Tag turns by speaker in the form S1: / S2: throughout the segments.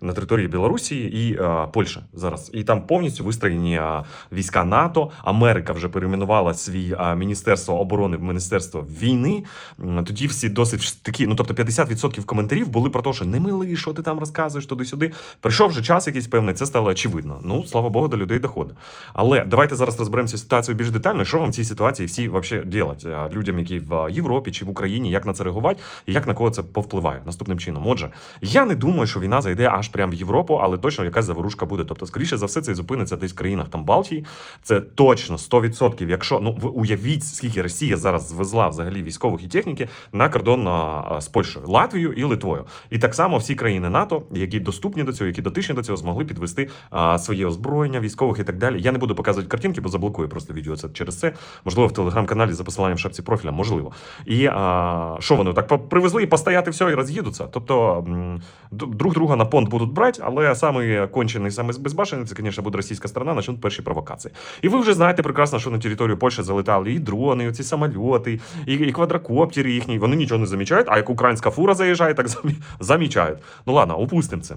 S1: на території Білорусі і а, Польщі зараз. І там повністю вистроєні а, війська НАТО. Америка вже перейменувала свій а, міністерство оборони в міністерство війни. Тоді всі досить такі, ну тобто 50% коментарів були про те, що не мили, що ти там розказуєш туди-сюди. Прийшов вже час якийсь певний, це стало очевидно. Ну слава Богу, до людей доходить. Але давайте зараз розберемося ситуацію більш детально. Що вам в цій ситуації всі вообще делать людям, які в Європі чи в Україні, як на це реагувати, і як на кого це повпливає наступним чином. Отже, я не думаю, що війна зайде аж прямо в Європу, але точно якась заворушка буде. Тобто, скоріше за все, це зупиниться десь в країнах там Балтії. Це точно 100%. Якщо ну ви уявіть, скільки Росія зараз звезла взагалі військових і техніки на кордон з Польщею, Латвією і Литвою. І так само всі країни НАТО, які доступні до цього, які дотичні до цього, змогли підвести а, своє озброєння військових і так далі. Я не буду показувати картинки, бо заблокую просто відео це через це. Можливо, в телеграм-каналі за посиланням шапці профіля, можливо. І а, що вони так привезли і постояти все і роз'їдуться. Тобто друг друга на понт будуть брати, але самий кончений, самий безбашений, це, звісно, буде російська сторона, почнуть перші провокації. І ви вже знаєте прекрасно, що на територію Польщі залетали і дрони, і ці самольоти, і, і квадрокоптери їхні. Вони нічого не замічають, а як українська фура заїжджає, так замі- замічають. Ну ладно, опустимо це.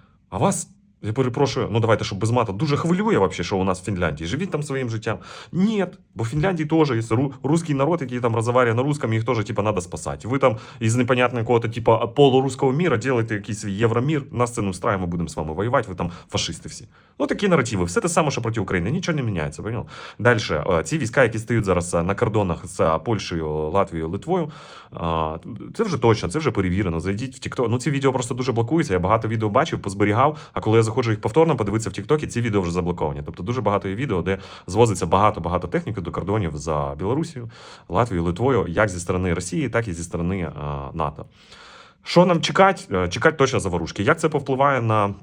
S1: А вас, я перепрошую, ну давайте, щоб без мата, дуже хвилює вообще, що у нас в Фінляндії. Живіть там своїм життям. Ні, бо в Фінляндії теж є ру- русський народ, який там розмовляє на русском, їх теж типа надо спасати. Ви там із непонятного якого-то типа полуруського міра делаєте якийсь свій євромір, нас це не устрає, ми будемо з вами воювати, ви там фашисти всі. Ну такі наративи, все те саме, що проти України, нічого не міняється, понял? Далі, ці війська, які стоять зараз е, на кордонах з е, Польщею, Латвією, Литвою, Це вже точно, це вже перевірено. Зайдіть в TikTok. Ну ці відео просто дуже блокуються. Я багато відео бачив, позберігав. А коли я заходжу їх повторно подивитися в TikTok, ці відео вже заблоковані. Тобто дуже багато є відео, де звозиться багато-багато техніки до кордонів за Білорусію, Латвією, Литвою, як зі сторони Росії, так і зі сторони а, НАТО. Що нам чекати? Е, Чекати точно заворушки. Як це повпливає на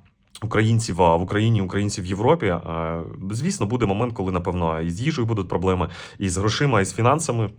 S1: українців в Україні, українців в Європі? Е, Звісно, буде момент, коли, напевно, і з їжею будуть проблеми, і з грошима, і з фінансами.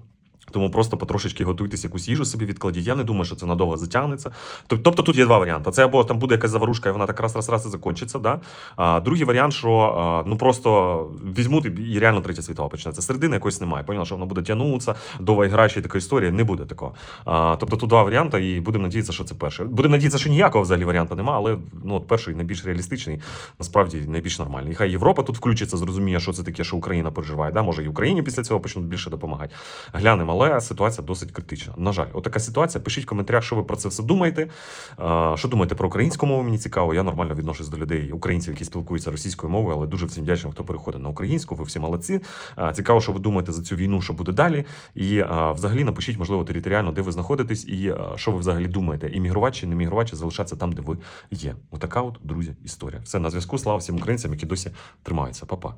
S1: Тому просто потрошечки готуйтесь, якусь їжу собі відкладіть. Я не думаю, що це надовго затягнеться. Тобто тут є два варіанти. Це або там буде якась заварушка, і вона так раз раз раз і закінчиться. Да? А другий варіант, що ну просто візьмуть і- реально третя світова почнеться. Середини якось немає. Поняла, що воно буде тягнутися, довга гра ще така історія. Не буде такого. А, тобто тут два варіанти, і будемо надіятися, що це перший. Будемо надіятися, що ніякого взагалі варіанту немає, але ну от перший найбільш реалістичний, насправді найбільш нормальний. І хай Європа тут включиться, зрозуміє, що це таке, що Україна переживає. Да? Може, і Україні після цього почнуть більше допомагати. Глянемо, але ситуація досить критична. На жаль, отака ситуація. Пишіть в коментарях, що ви про це все думаєте. Що думаєте про українську мову? Мені цікаво. Я нормально відношусь до людей, українців, які спілкуються російською мовою, але дуже всім вдячний, хто переходить на українську. Ви всі молодці. Цікаво, що ви думаєте за цю війну, що буде далі. І взагалі напишіть, можливо, територіально, де ви знаходитесь, і що ви взагалі думаєте, іммігрувати чи не мігрувати, чи залишатися там, де ви є. Отака от, друзі, історія. Все на зв'язку. Слава всім українцям, які досі тримаються. Па-па.